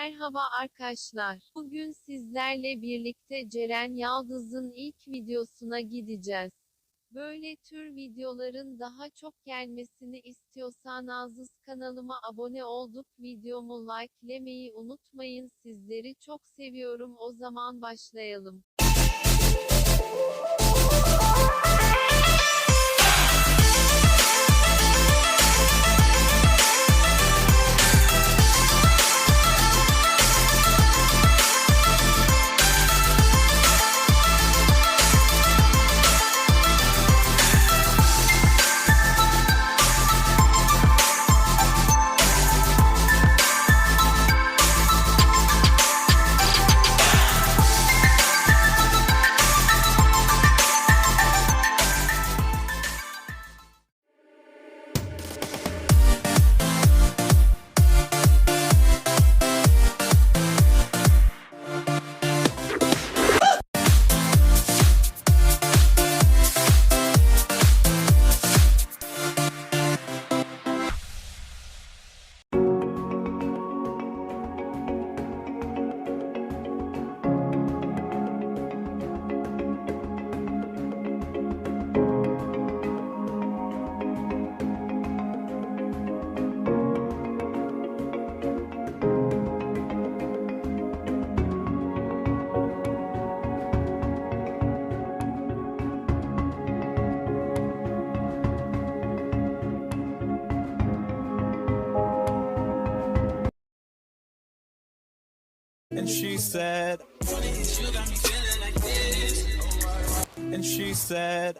Merhaba arkadaşlar. Bugün sizlerle birlikte Ceren Yaldız'ın ilk videosuna gideceğiz. Böyle tür videoların daha çok gelmesini istiyorsanız kanalıma abone olup videomu likelemeyi unutmayın. Sizleri çok seviyorum. O zaman başlayalım. And she said, and she said,